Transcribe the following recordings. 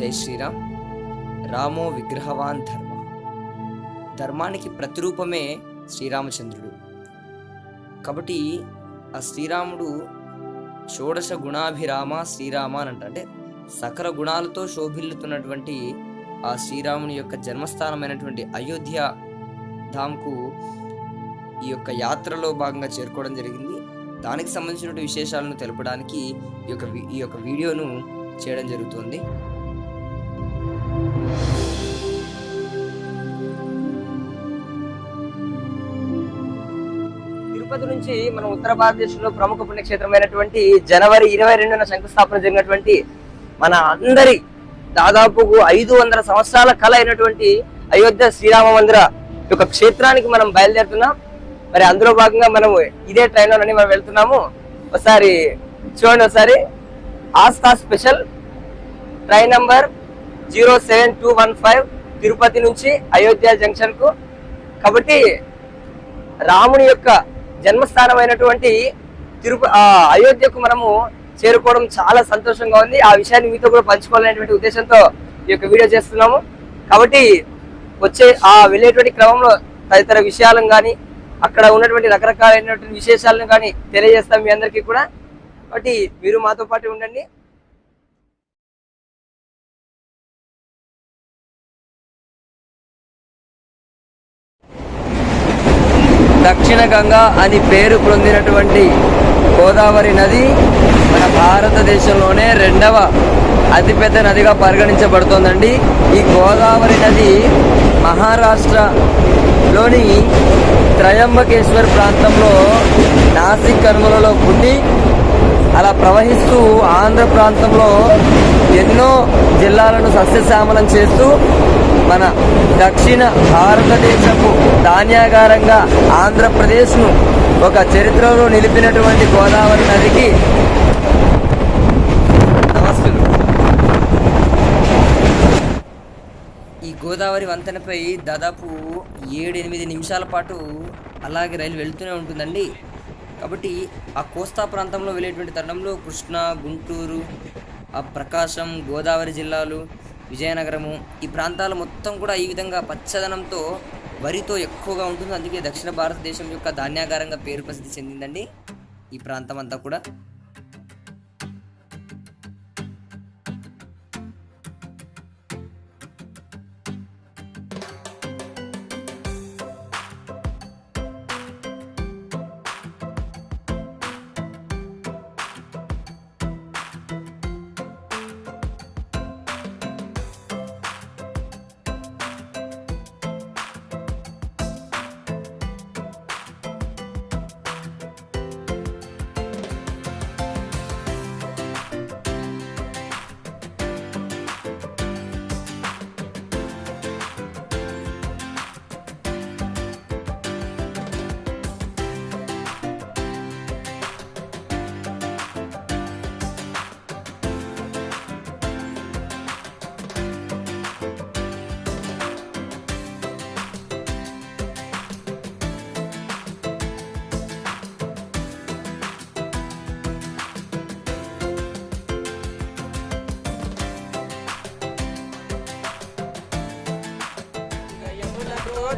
జై శ్రీరామ్ రామో విగ్రహవాన్ ధర్మ. ధర్మానికి ప్రతిరూపమే శ్రీరామచంద్రుడు. కాబట్టి ఆ శ్రీరాముడు షోడశ గుణాభిరామ శ్రీరామ అని అంట అంటే సకల గుణాలతో శోభిల్లుతున్నటువంటి ఆ శ్రీరాముని యొక్క జన్మస్థానమైనటువంటి అయోధ్య ధామ్కు ఈ యొక్క యాత్రలో భాగంగా చేరుకోవడం జరిగింది. దానికి సంబంధించినటువంటి విశేషాలను తెలపడానికి ఈ యొక్క ఈ యొక్క వీడియోను చేయడం జరుగుతుంది. తిరుపతి నుంచి మనం ఉత్తర భారతదేశంలో ప్రముఖ పుణ్యక్షేత్రమైనటువంటి జనవరి ఇరవై రెండున శంకుస్థాపన జరిగినటువంటి మన అందరి దాదాపు ఐదు వందల సంవత్సరాల కళ అయినటువంటి అయోధ్య శ్రీరామ మందిర యొక్క క్షేత్రానికి మనం బయలుదేరుతున్నాం. మరి అందులో భాగంగా మనం ఇదే ట్రైన్లోనే మనం వెళ్తున్నాము. ఒకసారి చూడండి ఒకసారి. Aastha special train number zero seven two one five Tirupati నుంచి అయోధ్య జంక్షన్కు. కాబట్టి రాముని యొక్క జన్మస్థానమైనటువంటి తిరుప ఆ, అయోధ్యకు మనము చేరుకోవడం చాలా సంతోషంగా ఉంది. ఆ విషయాన్ని మీతో కూడా పంచుకోవాలనేటువంటి ఉద్దేశంతో ఈ యొక్క వీడియో చేస్తున్నాము. కాబట్టి వచ్చే ఆ వెళ్ళేటువంటి క్రమంలో తదితర విషయాలను కానీ అక్కడ ఉన్నటువంటి రకరకాలైనటువంటి విశేషాలను కానీ తెలియజేస్తాం మీ అందరికీ కూడా. కాబట్టి మీరు మాతో పాటు ఉండండి. దక్షిణ గంగా అని పేరు పొందినటువంటి గోదావరి నది మన భారతదేశంలోనే రెండవ అతిపెద్ద నదిగా పరిగణించబడుతోందండి. ఈ గోదావరి నది మహారాష్ట్రలోని త్రయంబకేశ్వర్ ప్రాంతంలో నాసిక్ కనుమలలో పుట్టి అలా ప్రవహిస్తూ ఆంధ్ర ప్రాంతంలో ఎన్నో జిల్లాలను సస్యశ్యామలం చేస్తూ మన దక్షిణ భారతదేశపు ధాన్యాగారంగా ఆంధ్రప్రదేశ్ను ఒక చరిత్రలో నిలిపినటువంటి గోదావరి నదికి నమస్తులు ఈ గోదావరి వంతెనపై దాదాపు ఏడు ఎనిమిది నిమిషాల పాటు అలాగే రైలు వెళ్తూనే ఉంటుందండి. కాబట్టి ఆ కోస్తా ప్రాంతంలో వెళ్ళేటువంటి తరుణంలో కృష్ణా గుంటూరు ఆ ప్రకాశం గోదావరి జిల్లాలు విజయనగరము ఈ ప్రాంతాలు మొత్తం కూడా ఈ విధంగా పచ్చదనంతో వరితో ఎక్కువగా ఉంటుంది. అందుకే దక్షిణ భారతదేశం యొక్క ధాన్యాగారంగా పేరు ప్రసిద్ధి చెందిందండి ఈ ప్రాంతం అంతా కూడా.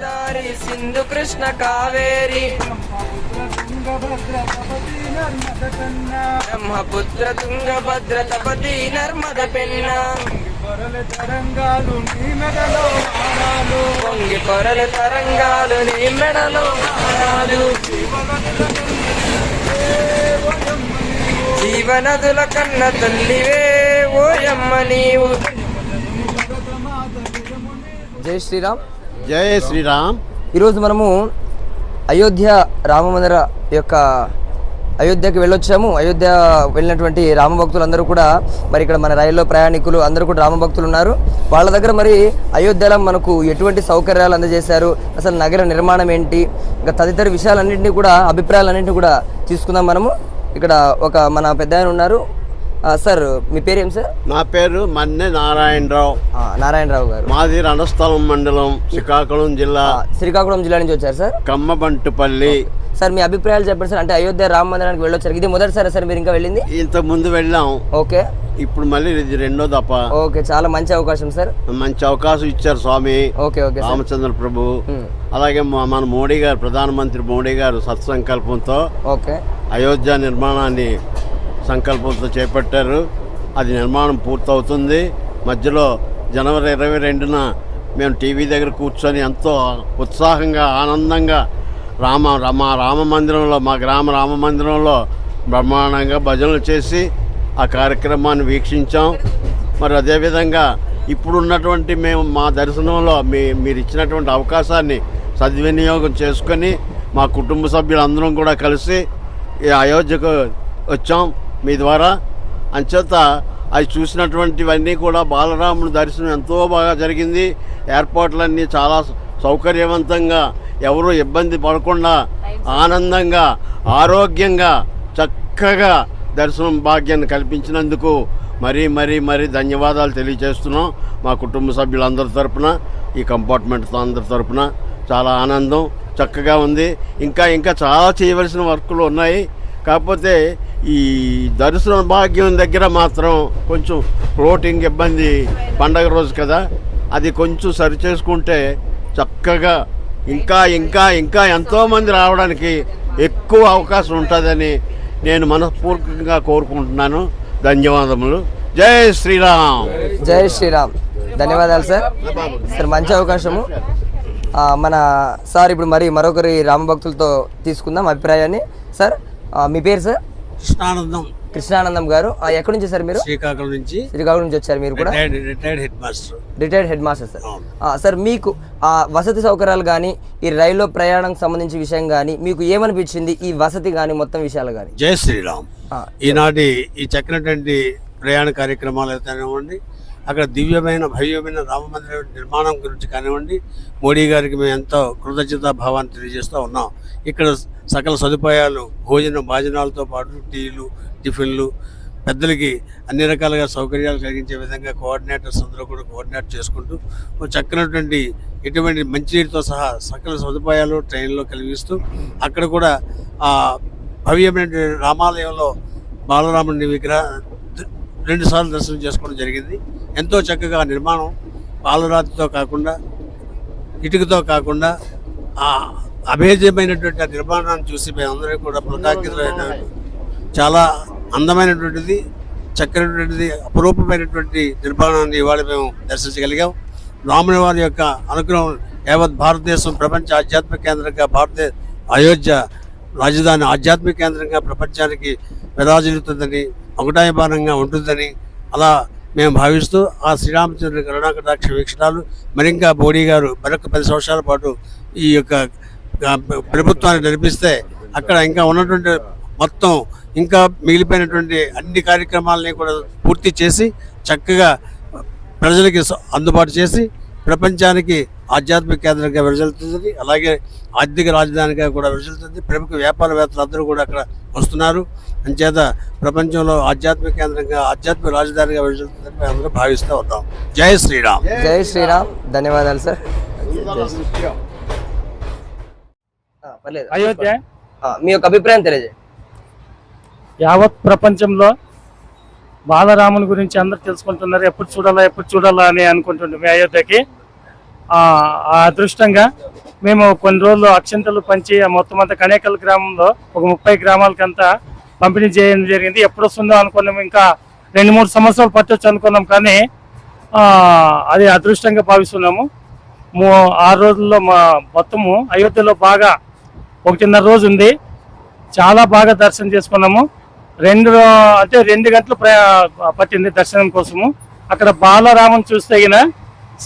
గోదావరి సింధు కృష్ణ కావేరి. బ్రహ్మపుత్ర తుంగభద్ర తపతి నర్మద పెన్న. తరంగాలు నీ మెడలో పొంగి పొరల తరంగాలు నీ మెడలో హారాలు. జీవనదుల కన్న తల్లివే ఓయమ్మ నీవు. జై శ్రీరామ్. జయ శ్రీరామ్. ఈరోజు మనము అయోధ్య రామ మందిర యొక్క అయోధ్యకి వెళ్ళొచ్చాము. అయోధ్య వెళ్ళినటువంటి రామ భక్తులందరూ కూడా మరి ఇక్కడ మన రైల్లో ప్రయాణికులు అందరూ కూడా రామభక్తులు ఉన్నారు. వాళ్ళ దగ్గర మరి అయోధ్యలో మనకు ఎటువంటి సౌకర్యాలు అందజేశారు? అసలు నగర నిర్మాణం ఏంటి? ఇంకా తదితర విషయాలన్నింటినీ కూడా అభిప్రాయాలన్నింటినీ కూడా తీసుకుందాం మనము. ఇక్కడ ఒక మన పెద్ద ఉన్నారు. సార్ మీ పేరు ఏం సార్? నా పేరు మన్నె నారాయణరావు. నారాయణరావు గారు. మాది రణస్థలం మండలం శ్రీకాకుళం జిల్లా. శ్రీకాకుళం జిల్లా నుంచి వచ్చారు సార్? కమ్మబంటుపల్లి. సార్ మీ అభిప్రాయాలు చెప్పండి సార్. అంటే అయోధ్య రామ మందిరానికి వెళ్ళొచ్చారు. ఇది మొదటిసారి సార్ మీరు ఇంకా వెళ్ళింది? ఇంత ముందు వెళ్ళాం. ఓకే. ఇప్పుడు మళ్ళీ ఇది రెండో దప్ప ఓకే చాలా మంచి అవకాశం సార్. మంచి అవకాశం ఇచ్చారు స్వామి. Okay okay Ramachandra Prabhu. అలాగే మా- మన మోడీ గారు ప్రధానమంత్రి మోడీ గారు సత్సంకల్పంతో ఓకే. అయోధ్య నిర్మాణాన్ని సంకల్పంతో చేపట్టారు. అది నిర్మాణం పూర్తవుతుంది. మధ్యలో జనవరి ఇరవై రెండున మేము టీవీ దగ్గర కూర్చొని ఎంతో ఉత్సాహంగా ఆనందంగా రామ మా రామ మందిరంలో మా గ్రామ రామ మందిరంలో బ్రహ్మాండంగా భజనలు చేసి ఆ కార్యక్రమాన్ని వీక్షించాం. మరి అదేవిధంగా ఇప్పుడున్నటువంటి మేము మా దర్శనంలో మీ మీరు ఇచ్చినటువంటి అవకాశాన్ని సద్వినియోగం చేసుకొని మా కుటుంబ సభ్యులందరం కూడా కలిసి ఈ అయోధ్యకు వచ్చాం. మీ ద్వారా. అంచేత అది చూసినటువంటివన్నీ కూడా బాలరాముని దర్శనం ఎంతో బాగా జరిగింది. ఏర్పాట్లన్నీ చాలా సౌకర్యవంతంగా ఎవరు ఇబ్బంది పడకుండా ఆనందంగా ఆరోగ్యంగా చక్కగా దర్శనం భాగ్యాన్ని కల్పించినందుకు మరీ మరీ మరీ ధన్యవాదాలు తెలియజేస్తున్నాం. మా కుటుంబ సభ్యులందరి తరపున ఈ కంపార్ట్మెంట్ అందరి తరపున చాలా ఆనందం చక్కగా ఉంది. ఇంకా ఇంకా చాలా చేయవలసిన వర్కులు ఉన్నాయి. కాకపోతే ఈ దర్శన భాగ్యం దగ్గర మాత్రం కొంచెం ఫ్లోటింగ్ ఇబ్బంది పండగ రోజు కదా. అది కొంచెం సరి చేసుకుంటే చక్కగా ఇంకా ఇంకా ఇంకా ఎంతోమంది రావడానికి ఎక్కువ అవకాశం ఉంటుందని నేను మనస్ఫూర్తిగా కోరుకుంటున్నాను. ధన్యవాదములు. జై శ్రీరామ్. జై శ్రీరామ్. ధన్యవాదాలు సార్. సార్ మంచి అవకాశము. మన సార్ ఇప్పుడు మరి మరొకరి రామభక్తులతో తీసుకుందాం అభిప్రాయాన్ని. సార్ మీ పేరు సార్? కృష్ణానందం. కృష్ణానందం గారు. ఆ, ఎక్కడి నుంచి సార్ మీరు? శ్రీకాకుళం నుంచి. శ్రీకాకుళం నుంచి వచ్చారు మీరు కూడా? Retired headmaster. Retired headmaster sir. Sir మీకు ఆ వసతి సౌకర్యాలు కానీ ఈ రైల్లో ప్రయాణం సంబంధించి విషయం కానీ మీకు ఏమనిపించింది ఈ వసతి కానీ మొత్తం విషయాలు కానీ జై శ్రీరామ్. ఈనాటి ఈ చక్కనటువంటి ప్రయాణ కార్యక్రమాలు అయితేనివ్వండి అక్కడ దివ్యమైన భవ్యమైన రామ మందిర నిర్మాణం గురించి కానివ్వండి మోడీ గారికి మేము ఎంతో కృతజ్ఞతా భావాన్ని తెలియజేస్తూ ఉన్నాం. ఇక్కడ సకల సదుపాయాలు భోజనం భాజనాలతో పాటు టీలు టిఫిన్లు పెద్దలకి అన్ని రకాలుగా సౌకర్యాలు కలిగించే విధంగా కోఆర్డినేటర్స్ అందరూ కూడా కోఆర్డినేట్ చేసుకుంటూ చక్కనటువంటి ఎటువంటి మంచినీటితో సహా సకల సదుపాయాలు ట్రైన్లో కలిగిస్తూ అక్కడ కూడా ఆ భవ్యమైన రామాలయంలో బాలరాముని విగ్రహ రెండు సార్లు దర్శనం చేసుకోవడం జరిగింది. ఎంతో చక్కగా నిర్మాణం పాలరాతితో కాకుండా ఇటుకతో కాకుండా అభేద్యమైనటువంటి ఆ నిర్మాణాన్ని చూసి మేమందరం కూడా కృతజ్ఞతలైన చాలా అందమైనటువంటిది చక్కనటువంటిది అపురూపమైనటువంటి నిర్మాణాన్ని ఇవాళ మేము దర్శించగలిగాం. రాముని వారి యొక్క అనుగ్రహం యావత్ భారతదేశం ప్రపంచ ఆధ్యాత్మిక కేంద్రంగా భారతదేశ అయోధ్య రాజధాని ఆధ్యాత్మిక కేంద్రంగా ప్రపంచానికి విరాజిల్లుతుందని ఒకటాయమానంగా ఉంటుందని అలా మేము భావిస్తూ ఆ శ్రీరామచంద్ర కరుణాకటాక్ష వీక్షణాలు మరింకా మోడీ గారు మరొక పది సంవత్సరాల పాటు ఈ యొక్క ప్రభుత్వాన్ని నడిపిస్తే అక్కడ ఇంకా ఉన్నటువంటి మొత్తం ఇంకా మిగిలిపోయినటువంటి అన్ని కార్యక్రమాలని కూడా పూర్తి చేసి చక్కగా ప్రజలకి అందుబాటు చేసి ప్రపంచానికి ఆధ్యాత్మిక కేంద్రంగా విరజల్లుతుంది. అలాగే ఆర్థిక రాజధానిగా కూడా విరజల్లుతుంది. ప్రముఖ వ్యాపారవేత్తలు అందరూ కూడా అక్కడ వస్తున్నారు. అంచేత ప్రపంచంలో ఆధ్యాత్మిక కేంద్రంగా ఆధ్యాత్మిక రాజధానిగా విరజల్లుతుందని మేము అందరూ భావిస్తూ ఉన్నాం. జై శ్రీరామ్. జై శ్రీరామ్. ధన్యవాదాలు సార్. పర్లేదు. అయోధ్య? ఆ, మీ యొక్క అభిప్రాయం తెలియజేయండి. యావత్ ప్రపంచంలో బాలరాముని గురించి అందరు తెలుసుకుంటున్నారు. ఎప్పుడు చూడాలా ఎప్పుడు చూడాలా అని అనుకుంటుంటాం అయోధ్యకి. ఆ ఆ అదృష్టంగా మేము కొన్ని రోజులు అక్షంతలు పంచి ఆ మొత్తం అంతా కనేకల్ గ్రామంలో ఒక ముప్పై గ్రామాలకంతా పంపిణీ చేయడం జరిగింది. ఎప్పుడు వస్తుందో అనుకున్నాం. ఇంకా రెండు మూడు సంవత్సరాలు పట్టొచ్చు అనుకున్నాం. కానీ ఆ, అది అదృష్టంగా భావిస్తున్నాము. ఆరు రోజుల్లో మా మొత్తము అయోధ్యలో బాగా ఒకటిన్నర రోజు ఉంది. చాలా బాగా దర్శనం చేసుకున్నాము. రెండు అంటే రెండు గంటలు పట్టింది దర్శనం కోసము. అక్కడ బాలరాముని చూస్తగిన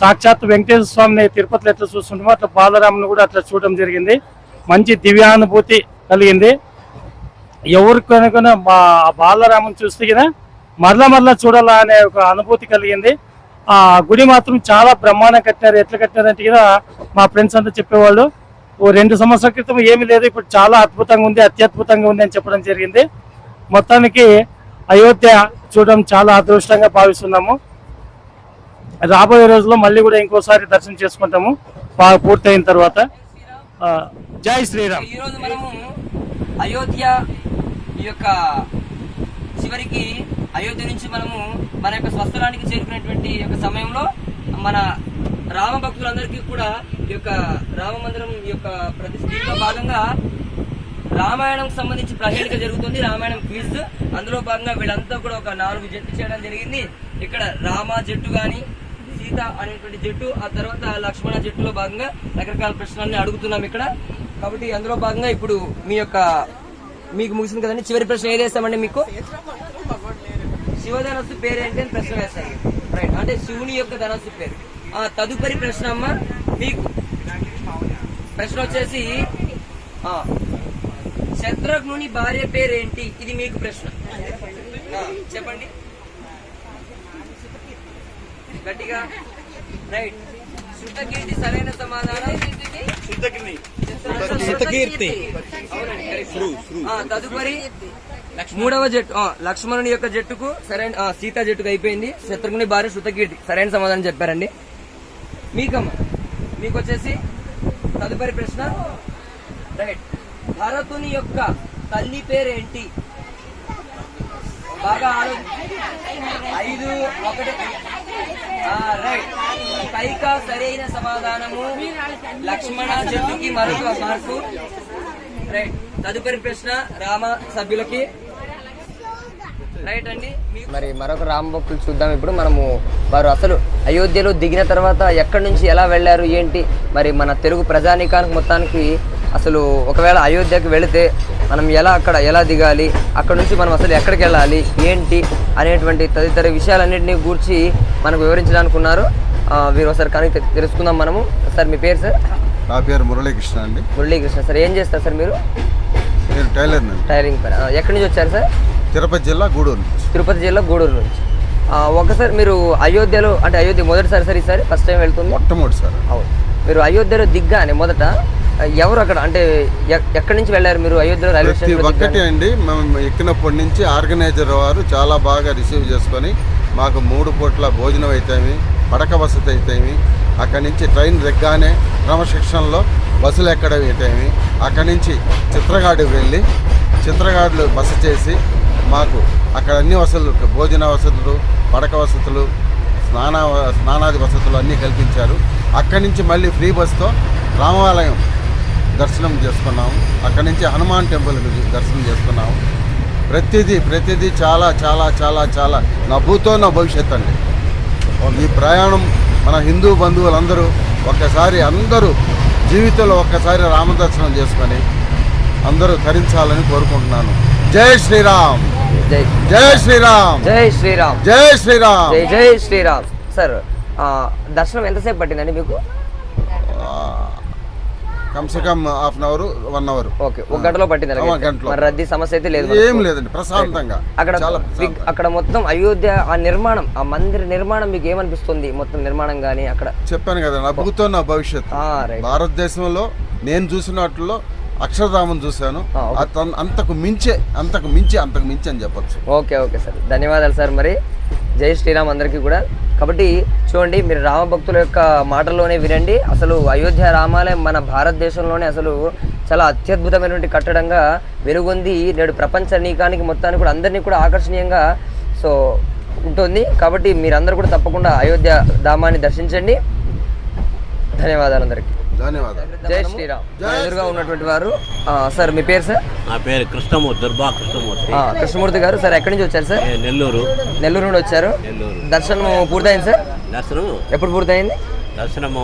సాక్షాత్ వెంకటేశ్వర స్వామిని తిరుపతిలో ఎట్లా చూస్తుంటామో అట్లా బాలరాముని కూడా అట్లా చూడడం జరిగింది. మంచి దివ్యానుభూతి కలిగింది. ఎవరికి కనుక మా ఆ బాలరాముని చూస్తే మరలా మరలా చూడాలా అనే ఒక అనుభూతి కలిగింది. ఆ గుడి మాత్రం చాలా బ్రహ్మాండం కట్టినారు ఎట్లా కట్టినారంటే కదా మా ఫ్రెండ్స్ అంతా చెప్పేవాళ్ళు. ఓ రెండు సంవత్సరాల క్రితం ఏమీ లేదు. ఇప్పుడు చాలా అద్భుతంగా ఉంది అత్యద్భుతంగా ఉంది అని చెప్పడం జరిగింది. మొత్తానికి అయోధ్య చూడడం చాలా అదృష్టంగా భావిస్తున్నాము. రాబోయే రోజుల్లో మళ్ళీ కూడా ఇంకోసారి దర్శనం చేసుకుంటాము. బాగా పూర్తయిన తర్వాత. జై శ్రీరామ్. ఈ రోజు మనము అయోధ్య ఈ యొక్క చివరికి అయోధ్య నుంచి మనము మన యొక్క స్వస్థలానికి చేరుకునేటువంటి యొక్క సమయంలో మన రామ భక్తులందరికీ కూడా ఈ యొక్క రామ మందిరం యొక్క ప్రతిష్ఠలో భాగంగా రామాయణం సంబంధించి ప్రహేళిక జరుగుతుంది. రామాయణం క్విజ్. అందులో భాగంగా వీళ్ళంతా కూడా ఒక నాలుగు జట్లు చేయడం జరిగింది. ఇక్కడ రామ జట్టు గాని సీత అనేటువంటి జట్టు ఆ తర్వాత లక్ష్మణ జట్టులో భాగంగా రకరకాల ప్రశ్నల్ని అడుగుతున్నాం ఇక్కడ. కాబట్టి అందులో భాగంగా ఇప్పుడు మీ యొక్క మీకు ముగిసింది కదండి. చివరి ప్రశ్న ఏది వేస్తామండి మీకు? శివధనస్సు పేరు ఏంటి అని ప్రశ్న వేస్తారు. రైట్ అంటే శివుని యొక్క ధనస్సు పేరు. తదుపరి ప్రశ్న అమ్మ మీకు. ప్రశ్న వచ్చేసి ఆ, శత్రుఘ్నుని భార్య పేరేంటి? ఇది మీకు ప్రశ్న. ఆ, చెప్పండి. గట్టిగా. రైట్. శృతకీర్తి సరైన సమాధానం. ఆ, తదుపరి మూడవ జట్టు ఆ, లక్ష్మణుని యొక్క జట్టుకు సరైన ఆ, సీతా జట్టుకు అయిపోయింది. శత్రుఘ్ని భార్య శృతకీర్తి సరైన సమాధానం చెప్పారండి. మీకమ్మ మీకు వచ్చేసి తదుపరి ప్రశ్న. రైట్. భరతుని యొక్క తల్లి పేరేంటి? బాగా ఐదు ఒకటి. రైట్. కైక సరైన సమాధానము. లక్ష్మణ జట్టుకి మరొక మార్పు రైట్. తదుపరి ప్రశ్న రామ సభ్యులకి. రైట్ అండి. మరి మరొక రామ భక్తులు చూద్దాం. ఇప్పుడు మనము వారు అసలు అయోధ్యలో దిగిన తర్వాత ఎక్కడి నుంచి ఎలా వెళ్ళారు ఏంటి? మరి మన తెలుగు ప్రజానీకానికి మొత్తానికి అసలు ఒకవేళ అయోధ్యకి వెళితే మనం ఎలా అక్కడ ఎలా దిగాలి అక్కడ నుంచి మనం అసలు ఎక్కడికి వెళ్ళాలి ఏంటి అనేటువంటి తదితర విషయాలన్నింటినీ గూర్చి మనకు వివరించడానికి ఉన్నారు. ఆ, వీరు ఒకసారి కానీ తెలుసుకుందాం మనము. సార్ మీ పేరు సార్? నా పేరు మురళీకృష్ణ అండి. మురళీకృష్ణ. సార్ ఏం చేస్తారు సార్ మీరు? నేను టైలర్ పని. ఆ, ఎక్కడి నుంచి వచ్చారు సార్? తిరుపతి జిల్లా గూడూరు నుంచి. తిరుపతి జిల్లా గూడూరు నుంచి. ఒకసారి మీరు అయోధ్యలో అంటే అయోధ్య మొదటిసారి సార్ ఈసారి ఫస్ట్ టైం వెళ్తుంది? మొట్టమొదటిసారి. అవును. మీరు అయోధ్యలో దిగ్గానే మొదట ఎవరు అక్కడ అంటే ఎక్- ఎక్కడి నుంచి వెళ్ళారు మీరు అయోధ్యలో రైల్వే స్టేషన్ ఒక్కటి అండి మేము ఎక్కినప్పటి నుంచి ఆర్గనైజర్ వారు చాలా బాగా రిసీవ్ చేసుకొని మాకు మూడు పూట్ల భోజనం అయితేమి పడక వసతి అయితేమి అక్కడి నుంచి ట్రైన్ దిగ్గానే క్రమశిక్షణలో బస్సులు ఎక్కడం అయితేమి అక్కడి నుంచి చిత్రగాడికి వెళ్ళి చిత్రగాడులు బస చేసి మాకు అక్కడ అన్ని వసతులు భోజన వసతులు పడక వసతులు స్నాన స్నానాది వసతులు అన్నీ కల్పించారు. అక్కడి నుంచి మళ్ళీ ఫ్రీ బస్తో రామాలయం దర్శనం చేసుకున్నాము అక్కడి నుంచి హనుమాన్ టెంపుల్కి దర్శనం చేసుకున్నాము ప్రతిదీ ప్రతిదీ చాలా చాలా చాలా చాలా నా భూతో నా భవిష్యత్ అండి. ఈ ప్రయాణం మన హిందూ బంధువులందరూ ఒక్కసారి అందరూ జీవితంలో ఒక్కసారి రామదర్శనం చేసుకొని అందరూ ధరించాలని కోరుకుంటున్నాను. జై శ్రీరామ్! జై శ్రీరామ్. జై శ్రీరామ్. జై శ్రీరామ్. జై జై శ్రీరామ్. సార్ దర్శనం ఎంతసేపు పట్టిందండి మీకు? కమ్సే come half an hour one hour. Okay ఒక గంటలో పట్టింది. గంటలో. రద్దీ సమస్య అయితే లేదు ఏం. లేదండి ప్రశాంతంగా. అక్కడ మొత్తం అయోధ్య ఆ నిర్మాణం ఆ మందిర నిర్మాణం మీకు ఏమనిపిస్తుంది? మొత్తం నిర్మాణం కానీ అక్కడ చెప్పాను కదా నా భూతో నా భవిష్యత్ భారతదేశంలో నేను చూసిన వాటిలో అక్షరధామం చూశాను. అంతకు మించే అంతకు మించి అంతకు మించి అని చెప్పొచ్చు. Okay okay sir. ధన్యవాదాలు సార్ మరి. జై శ్రీరామ్ అందరికీ కూడా. కాబట్టి చూడండి మీరు రామ భక్తుల యొక్క మాటల్లోనే వినండి. అసలు అయోధ్య రామాలయం మన భారతదేశంలోనే అసలు చాలా అత్యద్భుతమైనటువంటి కట్టడంగా వెలుగొంది. నేడు ప్రపంచ నీకానికి మొత్తానికి కూడా అందరినీ కూడా ఆకర్షణీయంగా సో ఉంటుంది. కాబట్టి మీరందరూ కూడా తప్పకుండా అయోధ్య ధామాన్ని దర్శించండి. ధన్యవాదాలు అందరికీ. ధన్యవాదాలు. జై శ్రీరామ్. ఎదురుగా ఉన్నటువంటి వారు ఆ, సార్ మీ పేరు సార్? నా పేరు కృష్ణమూర్తి దుర్బా కృష్ణమూర్తి. ఆ, కృష్ణమూర్తి గారు సార్ ఎక్కడి నుంచి వచ్చారు సార్? నేను నెల్లూరు. నెల్లూరు నుండి వచ్చారు. నెల్లూరు. దర్శనం పూర్తయింది సార్? దర్శనం ఎప్పుడు పూర్తయింది? దర్శనము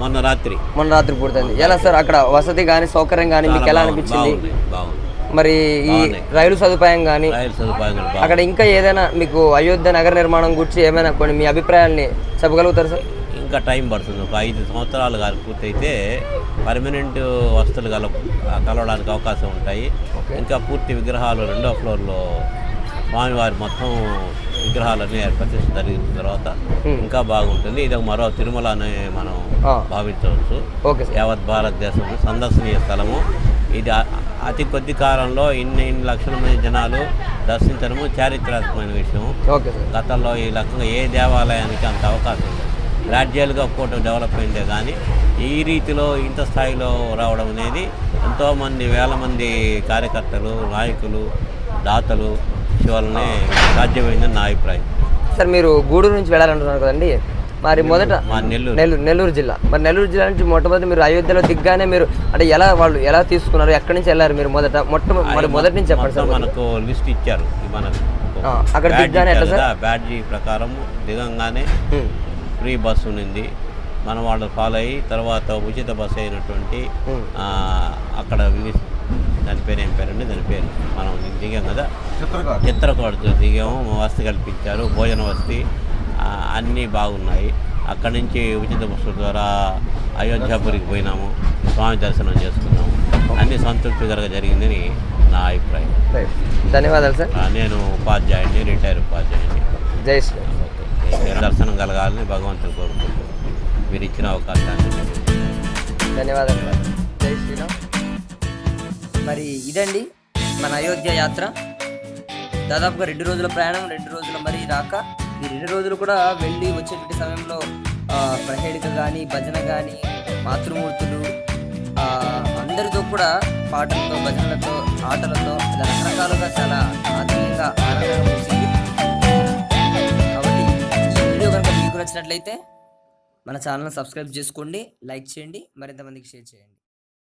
మొన్న రాత్రి. మొన్న రాత్రి పూర్తయింది. ఎలా సార్ అక్కడ వసతి కానీ సౌకర్యం కానీ మీకు ఎలా అనిపించింది? బాగుంది బాగుంది. మరి ఈ. రైలు సదుపాయం కానీ రైలు సదుపాయం కూడా అక్కడ ఇంకా ఏదైనా మీకు అయోధ్య నగర నిర్మాణం గురించి ఏమైనా కొన్ని మీ అభిప్రాయాల్ని చెప్పగలుగుతారు సార్? ఇంకా టైం పడుతుంది. ఒక ఐదు సంవత్సరాలు కాదు పూర్తయితే పర్మనెంట్ వస్తువులు కల కలవడానికి అవకాశం ఉంటాయి. ఇంకా పూర్తి విగ్రహాలు రెండో ఫ్లోర్లో స్వామివారి మొత్తం విగ్రహాలన్నీ ప్రతిష్ఠ జరిగిన తర్వాత ఇంకా బాగుంటుంది. ఇది ఒక మరో తిరుమల అని మనం. భావించవచ్చు. యావత్ భారతదేశం సందర్శనీయ స్థలము. ఇది అతి కొద్ది కాలంలో ఇన్ని ఇన్ని లక్షల మంది జనాలు దర్శించడము చారిత్రాత్మకమైన విషయం గతంలో ఈ రకంగా ఏ దేవాలయానికి అంత అవకాశం లేదు. గ్రాడ్యువల్గా ఒక్కోటి డెవలప్ అయిందే కానీ ఈ రీతిలో ఇంత స్థాయిలో రావడం అనేది ఎంతోమంది వేల మంది కార్యకర్తలు నాయకులు దాతలు వల్లనే సాధ్యమైందని నా అభిప్రాయం. సార్ మీరు గూడూరు నుంచి వెళ్ళాలంటున్నారు కదండి. మరి మొదట నెల్లూరు. నెల్లూరు నెల్లూరు జిల్లా. మరి నెల్లూరు జిల్లా నుంచి మొట్టమొదటి మీరు అయోధ్యలో దిగ్గానే మీరు అంటే ఎలా వాళ్ళు ఎలా తీసుకున్నారు ఎక్కడి నుంచి వెళ్ళారు మీరు మొదట? మొట్ట మరి మొదటి నుంచి చెప్పండి సార్. మనకు లిస్ట్ ఇచ్చారు మనకు. అక్కడ బ్యాడ్జీ దిగ్గానే ఎట్లా సార్? బ్యాడ్జీ ప్రకారం దిగంగానే ఫ్రీ బస్సు ఉన్నింది. మనం వాళ్ళు ఫాలో అయ్యి తర్వాత ఉచిత బస్సు అయినటువంటి అక్కడ దాని పేరు ఏం పేరండి? దాని పేరు మనం దిగాం కదా? చిత్రకోటతో దిగాము. వసతి కల్పించారు. భోజన వసతి అన్నీ బాగున్నాయి. అక్కడి నుంచి ఉచిత బస్సు ద్వారా అయోధ్యాపురికి పోయినాము. స్వామి దర్శనం చేసుకున్నాము. అన్ని సంతృప్తికరంగా జరిగిందని నా అభిప్రాయం. ధన్యవాదాలు సార్. నేను ఉపాధ్యాయుడిని రిటైర్ ఉపాధ్యాయుడిని. జై ఓకే. దర్శనం కలగాలని భగవంతుని కోరుకుంటూ మీరు ఇచ్చిన అవకాశాన్ని ధన్యవాదాలు. జై శ్రీరామ్. మరి ఇదండి మన అయోధ్య యాత్ర. దాదాపుగా రెండు రోజుల ప్రయాణం రెండు రోజుల మరి రాక. ఈ రెండు రోజులు కూడా వెళ్ళి వచ్చేటువంటి సమయంలో ప్రహేళిక కానీ భజన కానీ మాతృమూర్తులు అందరితో కూడా పాటలతో భజనలతో ఆటలతో ఇలా రకరకాలుగా చాలా ఆత్మీయంగా ఆనందంగా నచ్చినట్లయితే మన ఛానల్ సబ్స్క్రైబ్ చేసుకోండి లైక్ చేయండి మరింతమందికి షేర్ చేయండి.